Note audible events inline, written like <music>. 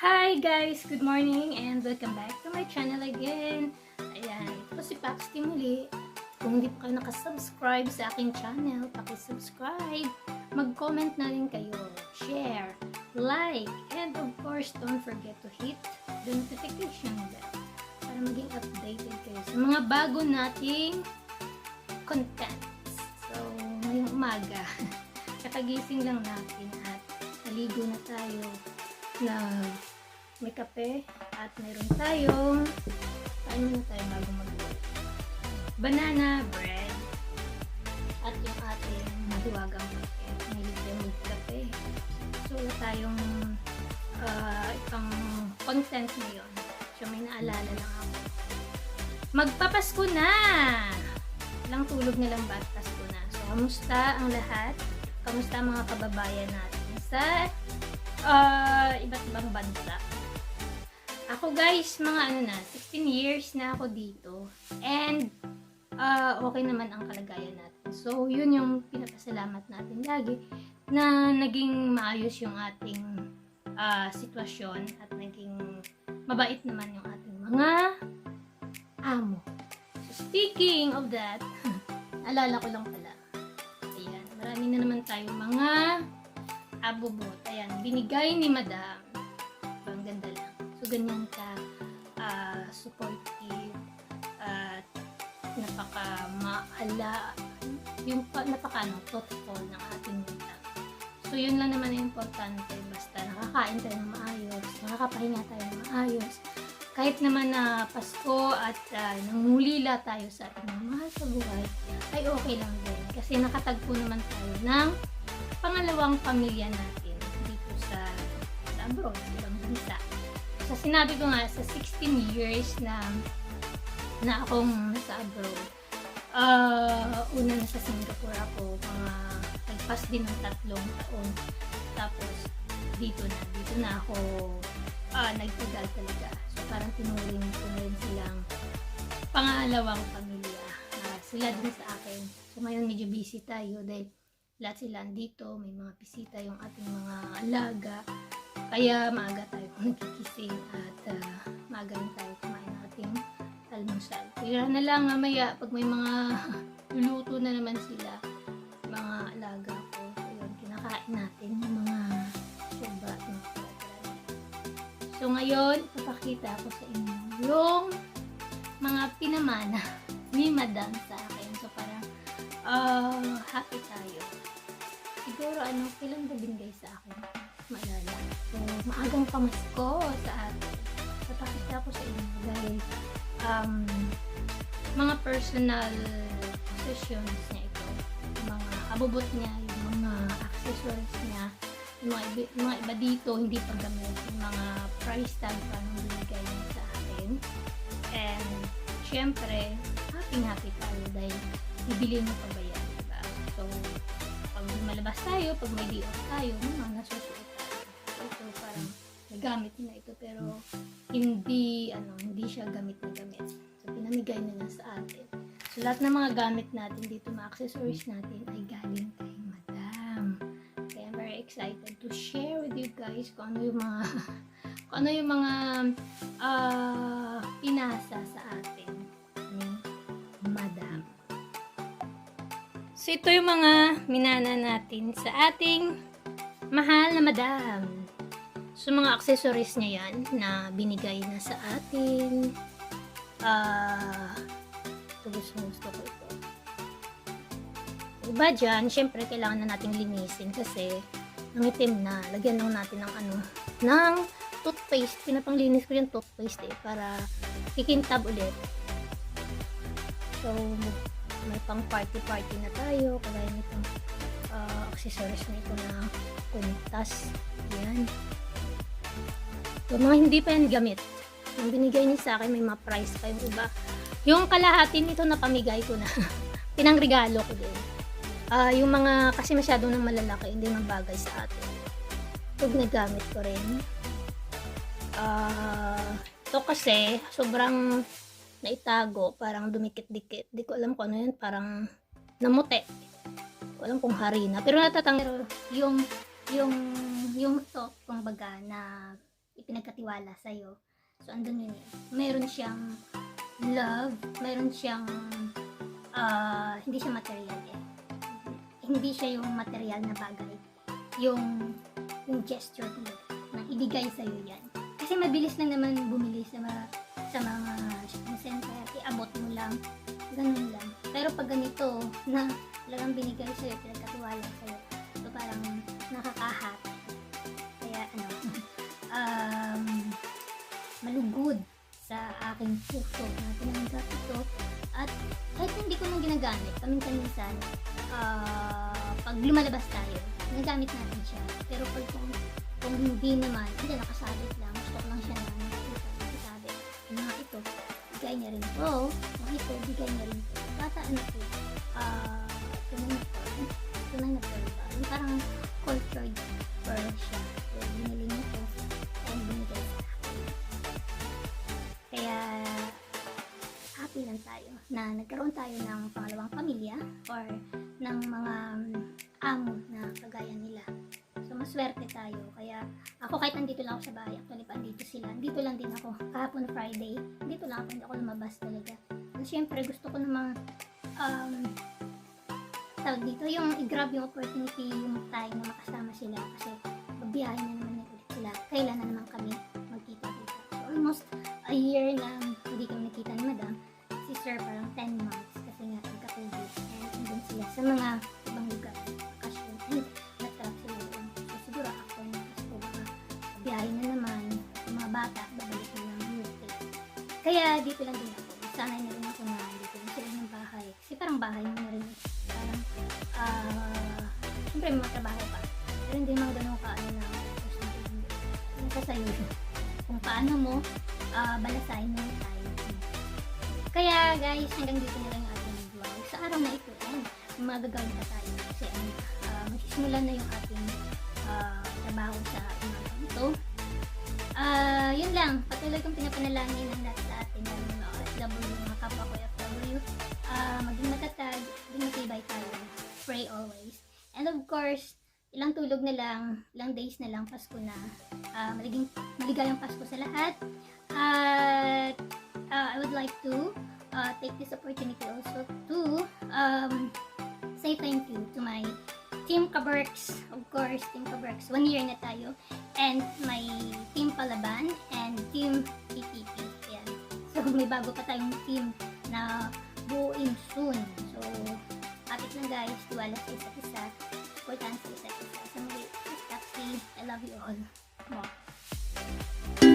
Hi guys! Good morning and welcome back to my channel again. Ayan, ito si Pax Timuli. Kung hindi pa kayo nakasubscribe sa aking channel, pakisubscribe. Mag-comment na rin kayo, share, like, and of course, don't forget to hit the notification bell para maging updated kayo sa mga bago nating contents. So, ngayong umaga, <laughs> kakagising lang natin at naligo na tayo na may kape at meron tayong kain muna tayo bago mag banana bread. At yung ating mahiwagang kape. May libre kape. So wala tayong uh, ibang content ngayon. So may naalala lang ako. Magpapasko na! Lang tulog nilang ba't Pasko na? So kamusta ang lahat? Kamusta mga kababayan natin sa uh, iba't ibang bansa. Ako guys, mga ano na, 16 years na ako dito. And, uh, okay naman ang kalagayan natin. So, yun yung pinapasalamat natin lagi na naging maayos yung ating uh, sitwasyon at naging mabait naman yung ating mga amo. So, speaking of that, <laughs> alala ko lang pala. Ayan, marami na naman tayong mga abubot. Ayan, binigay ni Madam. Ganyan ka ah, supportive at napaka maala yung pa, napaka ano, thoughtful ng ating Madam. So, yun lang naman ang importante. Basta nakakain tayo ng maayos, nakakapahinga tayo ng maayos. Kahit naman na Pasko at uh, nangulila tayo sa ating mga mahal sa buhay, ay okay lang din. Kasi nakatagpo naman tayo ng pangalawang pamilya natin dito sa, sa abroad, ibang bansa. So, sinabi ko nga, sa 16 years na na akong nasa abroad, uh, una na sa Singapore ako, mga nagpas din ng tatlong taon. Tapos, dito na, dito na ako uh, nagtagal talaga. So, parang tinuring ko na rin silang pangalawang pamilya. Uh, sila din sa akin. So, ngayon medyo busy tayo dahil lahat sila andito, may mga bisita yung ating mga alaga. Kaya maaga tayo nagkikising at uh, maaga rin tayo kumain ng ating almusal. Kaya na lang mamaya pag may mga <laughs> luluto na naman sila, mga alaga ko. So yun, kinakain natin yung mga kalaga. So ngayon, ipapakita ko sa inyo yung mga pinamana <laughs> ni Madam sa akin. So parang uh, happy tayo siguro ano, kailan ba binigay sa akin? Maalala. So, maagang pamasko sa atin. Napakita ko sa inyo dahil um, mga personal possessions niya ito. Mga abubot niya, yung mga accessories niya, yung mga, iba, mga iba dito, hindi pa gamit. Yung mga price tag pa nung binigay niya sa akin. And, syempre, happy-happy tayo dahil bibili mo pa ba yan, diba? So, pag malabas tayo, pag may day off tayo, mga nagamit na ito pero hindi ano hindi siya gamit na gamit. So, pinamigay na lang sa atin. So, lahat ng mga gamit natin dito, mga accessories natin ay galing kay Madam. Kaya I'm very excited to share with you guys kung ano yung mga <laughs> kung ano yung mga uh, pinasa sa atin ni Madam. So, ito yung mga minana natin sa ating mahal na madam. So, mga accessories niya yan na binigay na sa atin. Ah, ito gusto, gusto ko ito. Iba dyan, syempre kailangan na nating linisin kasi nangitim na. Lagyan lang natin ng ano, ng toothpaste. Pinapanglinis ko yung toothpaste eh, para kikintab ulit. So, may pang party-party na tayo. Kagaya nitong uh, accessories na ito na kuntas. Yan. So, mga hindi pa yan gamit. Yung binigay niya sa akin, may mga price pa yung iba. Yung kalahati nito na pamigay ko na. <laughs> Pinangregalo ko din. Uh, yung mga, kasi masyado nang malalaki, hindi nang bagay sa atin. Ito nagamit ko rin. Uh, ito kasi, sobrang naitago, parang dumikit-dikit. Di ko alam kung ano yan, parang namute. Di alam kung harina. Pero natatang, pero yung, yung, yung top, kumbaga, na ipinagkatiwala sa'yo. So, andun yun. Meron siyang love, meron siyang, ah, hindi siya material eh. Hindi siya yung material na bagay. Yung, yung gesture talaga, na ibigay sa'yo yan. Kasi mabilis lang naman bumili sa mga, sa mga shopping center, iabot mo lang, ganun lang. Pero pag ganito, na talagang binigay sa'yo, pinagkatiwala sa'yo, so parang aking puso na tinanggap ito at kahit hindi ko nang ginagamit paminsan-minsan ah, pag lumalabas tayo ginagamit natin siya. Pero pag kung, kung hindi naman hindi nakasabit lang gusto ko lang siya na nakasabit. Yung mga ito bigay niya rin ito mga ito bigay niya rin ito bata ano ito pangalawang pamilya or ng mga mm, amo na kagaya nila. So, maswerte tayo. Kaya, ako kahit nandito lang ako sa bahay, actually pa andito sila. Dito lang din ako. Kahapon Friday, dito lang ako, hindi ako lumabas talaga. So, syempre, gusto ko namang um, tawag dito, yung i-grab yung opportunity, yung time na makasama sila kasi magbiyahe na naman ulit sila. Kailan na naman kami magkita-kita. So, almost a year na hindi kami nakita ni Madam. Si Sir parang 10 months sa mga ibang lugar. Bakasyon. And nag-trap sila doon. So, siguro ako yung gusto baka biyahe na naman. Yung mga bata, babalik na ng UK. Kaya dito lang din ako. Sanay na rin ako na dito lang sila ng bahay. Kasi parang bahay mo na rin. Parang, ah, siyempre may mga trabaho pa. Pero hindi mga ganun ka, ano na, nasa sa'yo. Kung paano mo, ah, balasahin mo yung time. Kaya guys, hanggang dito na lang yung ating vlog. Sa araw na ito, ayun, may mga gagawin pa tayo. Kasi ah, magsisimula na yung ating ah, trabaho sa umaga ito. Ah, yun lang. Patuloy kong pinapanalangin ang lahat sa atin, na mga OFW, mga kapwa ko OFW. Ah, maging matatag, maging tayo. Pray always. And of course, ilang tulog na lang, ilang days na lang, Pasko na. Ah, maliging, maligayang Pasko sa lahat. At uh, I would like to uh, take this opportunity also to um, say thank you to my Team Kaberks, of course, Team Kaberks, one year na tayo, and my Team Palaban and Team PPP. Yan. So, may bago pa tayong team na buuin soon. So, kapit lang guys, tiwala sa isa't isa, supportan sa isa't isa. Sa muli, I love you all. Mwah.